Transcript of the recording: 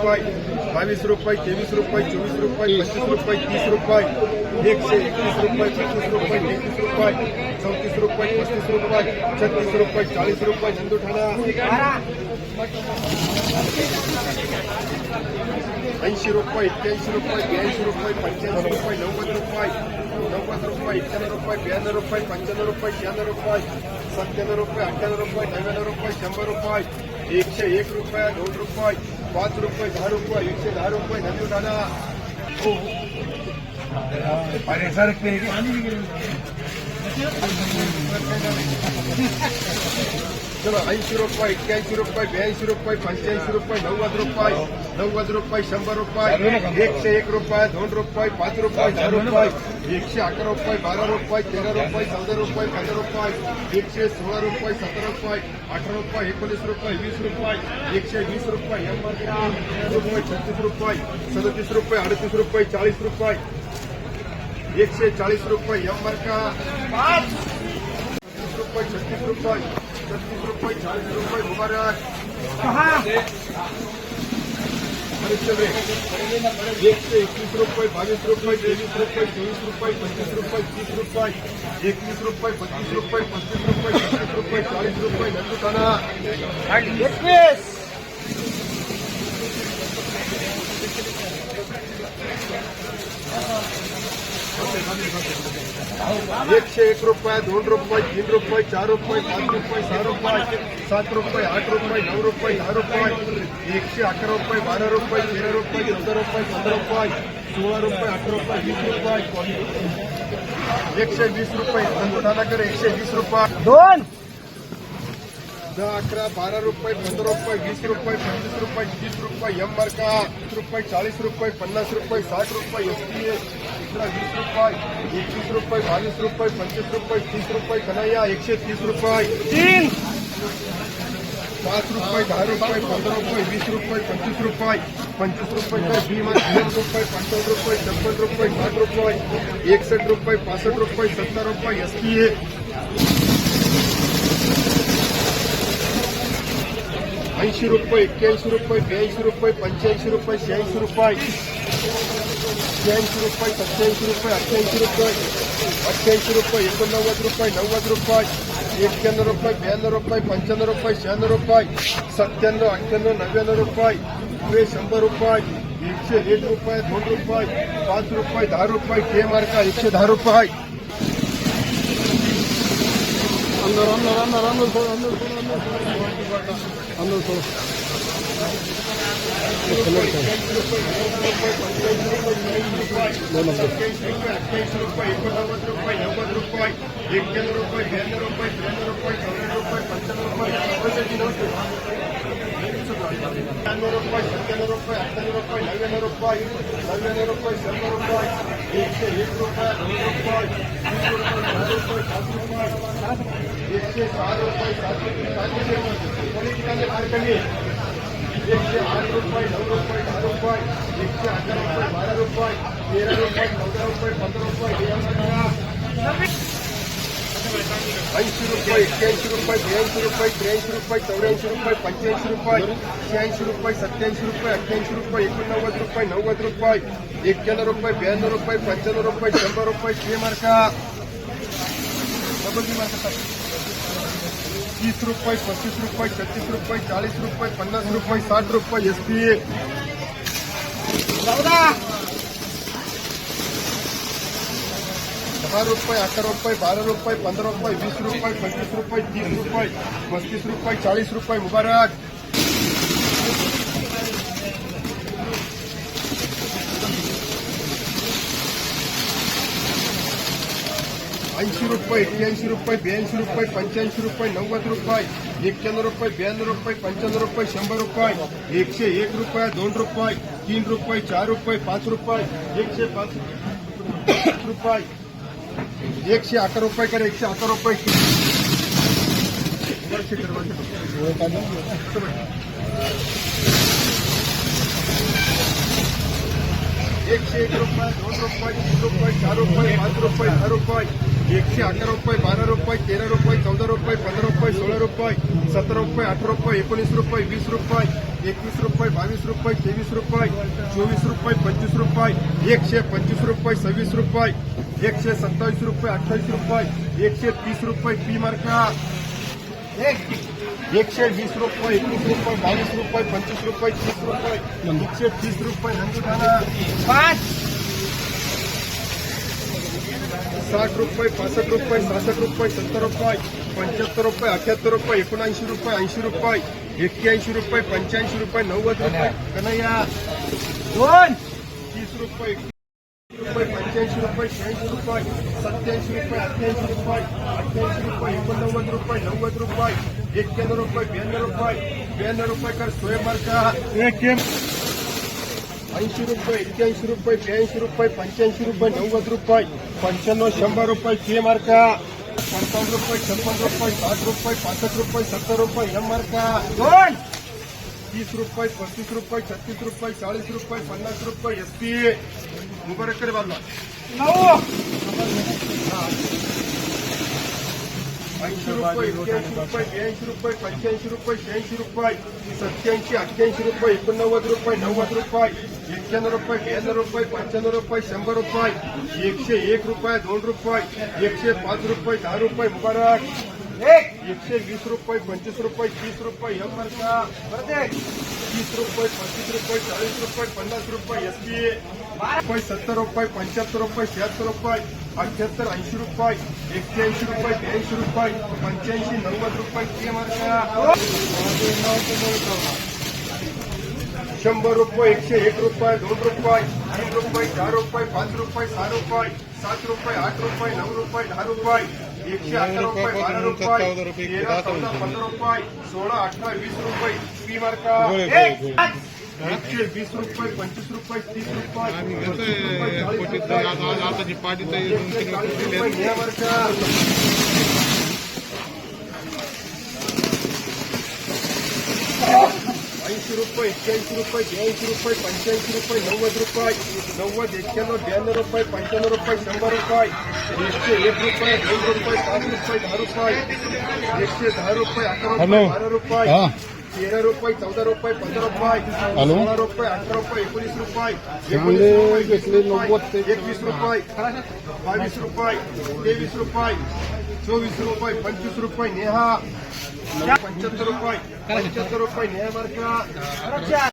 रुपये बावीस रुपये, तेवीस रुपये, चोवीस रुपये, पच्चीस रुपये, तीस रुपये एकशे एकवीस रुपये पच्चीस रुपये तेहतीस रुपये, चौतीस रुपये पस्तीस रुपये, छत्तीस रुपये, चालीस रुपये चंदू ठाणा। ऐंशी रुपये, एक्क्याऐंशी रुपये, ब्याऐंशी रुपये, पंच्याऐंशी रुपये, नव्वद रुपये नव्वद रुपये, एक्क्याण्णव रुपये, ब्याण्णव रुपये, पंच्याण्णव रुपये, शहाण्णव रुपये, सत्त्याण्णव रुपये, अठ्ठ्याण्णव रुपये, नव्याण्णव रुपये, शंभर रुपये एकशे एक रुपये दोन रुपये पाच रुपये दहा रुपये एकशे दहा रुपये नवीन दादा अरे सर चलो ऐंशी रुपये एक्क्याऐंशी रुपये ब्याऐंशी रुपये पंच्याऐंशी रुपये नव्वद रुपये नव्वद रुपये शंभर रुपये एकशे एक रुपये दोन रुपये पाच रुपये दहा रुपये एकशे अकरा रुपये बारा रुपये तेरा रुपये चौदा रुपये पंधरा रुपये एकशे सोळा रुपये सतरा रुपये अठरा रुपये एकोणीस रुपये वीस रुपये एकशे वीस रुपये एंबत्तीस रुपये छत्तीस रुपये सदतीस रुपये अडतीस रुपये चाळीस रुपये एकशे चाळीस रुपये एंबर का। छत्तीस रुपये छत्तीस रुपये छत्तीस रुपये चाळीस रुपये मुबारक। एकशे एकवीस रुपये बावीस रुपये तेवीस रुपये चोवीस रुपये पंचवीस रुपये, तीस रुपये एकवीस रुपये बत्तीस रुपये पस्तीस रुपये, छत्तीस रुपये चाळीस रुपये नंदुताना एकवीस एकशे एक रुपये दोन रुपये तीन रुपये चार रुपये पाच रुपये सहा रुपये सात रुपये आठ रुपये नऊ रुपये दहा रुपये एकशे अकरा रुपये बारा रुपये तेरा रुपये चौदा रुपये पंधरा रुपये सोळा रुपये अठरा रुपये वीस रुपये एकशे वीस रुपये नंदुठाणाकर एकशे वीस रुपये दोन दहा अकरा बारा रुपये पंधरा रुपये वीस रुपये पंचवीस रुपये तीस रुपये एम मार्का तीस रुपये चाळीस रुपये पन्नास रुपये साठ रुपये एस टी दुसरा वीस रुपये एकवीस रुपये बावीस रुपये पंचवीस रुपये तीस रुपये कन्हैया एकशे तीस रुपये. तीन. पाच रुपये दहा रुपये पंधरा रुपये वीस रुपये पंचवीस रुपये. पंचवीस रुपये भीमा तीन रुपये पंचावन्न रुपये छप्पन रुपये साठ रुपये एकसष्ट रुपये पासष्ट रुपये सत्तर रुपये एस टी ऐंशी रुपये एक्क्याऐंशी रुपये ब्याऐंशी रुपये पंच्याऐंशी रुपये शहाऐंशी रुपये. शहाऐंशी रुपये सत्याऐंशी रुपये अठ्ठ्याऐंशी रुपये अठ्ठ्याऐंशी रुपये एकोणनव्वद रुपये नव्वद रुपये एक्क्याण्णव रुपये ब्याण्णव रुपये पंच्याण्णव रुपये शहाण्णव रुपये सत्त्याण्णव अठ्ठ्याण्णव नव्याण्णव रुपये पुढे शंभर रुपये एकशे एक रुपये दोन रुपये पाच रुपये दहा रुपये के मार्का एकशे दहा रुपये अंदर अंदर अंदर अंदर अंदर अंदर अंदर थोड़ा सत्याऐंशी रुपये अठ्ठ्याऐंशी रुपये एकोणनव्वद रुपये नव्वद रुपये एक्क्याण्णव रुपये ब्याण्णव रुपये त्र्याण्णव रुपये चौऱ्याण्णव रुपये पंच्याण्णव रुपये ब्याण्णव रुपये सत्त्याण्णव रुपये अठ्ठ्याण्णव रुपये नव्याण्णव रुपये नव्याण्णव रुपये शंभर रुपये एकशे एक रुपये दोन रुपये तीस रुपये दहा रुपये पाच रुपये एकशे आठ रुपये नऊ रुपये दहा रुपये एकशे अकरा रुपये बारा रुपये तेरा रुपये चौदा रुपये पंधरा रुपये. ऐंशी रुपये एक्क्याऐंशी रुपये ब्याऐंशी रुपये त्र्याऐंशी रुपये चौऱ्याऐंशी रुपये पंच्याऐंशी रुपये शहाऐंशी रुपये सत्याऐंशी रुपये अठ्ठ्याऐंशी रुपये एकोणनव्वद रुपये नव्वद रुपये एक्क्याण्णव रुपये ब्याण्णव रुपये पंच्याण्णव रुपये शंभर रुपये छे मार्का तीस रुपये पस्तीस रुपये, छत्तीस रुपये चाळीस रुपये, पन्नास रुपये, साठ रुपये एस पी चौदा। दहा रुपये, अकरा रुपये, बारा रुपये, पंधरा रुपये, वीस रुपये पंचवीस रुपये, तीस रुपये, पस्तीस रुपये, चाळीस ऐंशी रुपये एक्क्याऐंशी रुपये, ब्याऐंशी रुपये, पंच्याऐंशी रुपये, नव्वद रुपये, एक्क्याण्णव रुपये, ब्याण्णव रुपये, पंच्याण्णव रुपये, शंभर रुपये, एकशे एक रुपये, दोन रुपये, तीन रुपये, चार रुपये, पाच रुपये, एकशे पाच रुपये, एकशे अकरा रुपये कर, एकशे अकरा रुपये. एकशे एक रुपये, दोन रुपये, तीन रुपये, चार रुपये, पाच रुपये, दहा रुपये. एकशे अकरा रुपये बारा रुपये तेरा रुपये चौदा रुपये पंधरा रुपये सोळा रुपये सतरा रुपये अठरा रुपये, एकोणीस रुपये, वीस रुपये एकवीस रुपये, बावीस रुपये, तेवीस रुपये चोवीस रुपये, पंचवीस रुपये एकशे पंचवीस रुपये, सव्वीस रुपये एकशे सत्तावीस रुपये अठ्ठावीस रुपये एकशे तीस रुपये, पी मार्का एकशे वीस रुपये एकवीस रुपये बावीस रुपये पंचवीस रुपये, तीस रुपये एकशे तीस रुपये पाच। साठ रुपये पासष्ट रुपये सहासष्ट रुपये सत्तर रुपये पंच्याहत्तर रुपये अठ्याहत्तर रुपये एकोणऐंशी रुपये ऐंशी रुपये एक्क्याऐंशी रुपये पंच्याऐंशी रुपये नव्वद रुपये. कन्हैया. दोन. तीस रुपये रुपये पंच्याऐंशी रुपये शहाऐंशी रुपये सत्याऐंशी रुपये अठ्ठ्याऐंशी रुपये अठ्ठ्याऐंशी रुपये एकोणनव्वद रुपये नव्वद रुपये एक्क्याण्णव रुपये ब्याण्णव रुपये ब्याण्णव रुपये कर स्वयंमार्का ऐंशी रुपये एक्क्याऐंशी रुपये ब्याऐंशी रुपये पंच्याऐंशी रुपये नव्वद रुपये पंच्याण्णव शंभर रुपये के मार्का पंचावन्न रुपये छप्पन रुपये साठ रुपये पासष्ट रुपये सत्तर रुपये एम मार्का दोन तीस रुपये पस्तीस रुपये छत्तीस रुपये चाळीस रुपये पन्नास रुपये एस पी मुबारक करे बाजूला नऊ ऐंशी रुपये, एक्क्याऐंशी रुपये, ब्याऐंशी रुपये, पंच्याऐंशी रुपये, शहाऐंशी रुपये सत्याऐंशी अठ्ठ्याऐंशी रुपये, एकोणनव्वद रुपये, नव्वद रुपये, एक्क्याण्णव रुपये, ब्याण्णव रुपये, पंच्याण्णव रुपये, शंभर रुपये, एकशे एक रुपये, दोन रुपये, एकशे पाच रुपये, दहा रुपये, मुबारक. एक एकशे वीस रुपये पंचवीस रुपये तीस रुपये एम मार्का परत एक तीस रुपये पस्तीस रुपये चाळीस रुपये पन्नास रुपये एस पी रुपये सत्तर रुपये पंच्याहत्तर रुपये शहात्तर रुपये अठ्याहत्तर ऐंशी रुपये एक्क्याऐंशी रुपये ब्याऐंशी रुपये पंच्याऐंशी नव्वद रुपये के मार्का शंभर रुपये एकशे एक रुपये दोन रुपये तीन रुपये चार रुपये पाच रुपये सहा रुपये सात रुपये आठ रुपये नऊ रुपये दहा रुपये. एकशे अकरा रुपये बारा रुपये तेरा चौदा पंधरा रुपये सोळा अठरा वीस रुपये पी मार्का एक एकशे वीस रुपये पंचवीस रुपये तीस रुपये पस्तीस रुपये, चाळीस रुपये. एकशे चाळीस रुपये घ्या मार्का ऐंशी रुपये एक्क्याऐंशी रुपये ब्याऐंशी रुपये पंच्याऐंशी रुपये नव्वद रुपये नव्वद एक्क्याण्णव ब्याण्णव रुपये पंच्याण्णव रुपये शंभर रुपये एकशे एक रुपये दोन रुपये पाच रुपये दहा रुपये एकशे दहा रुपये अकरा रुपये हॅलो. बारा रुपये हा. तेरा रुपये चौदा रुपये पंधरा रुपये हॅलो. सोळा रुपये अठरा रुपये एकोणीस रुपये कांदे एकोणीस घेतले पंच्याहत्तर रुपये. पंच्याहत्तर रुपये न्यायमार्ग.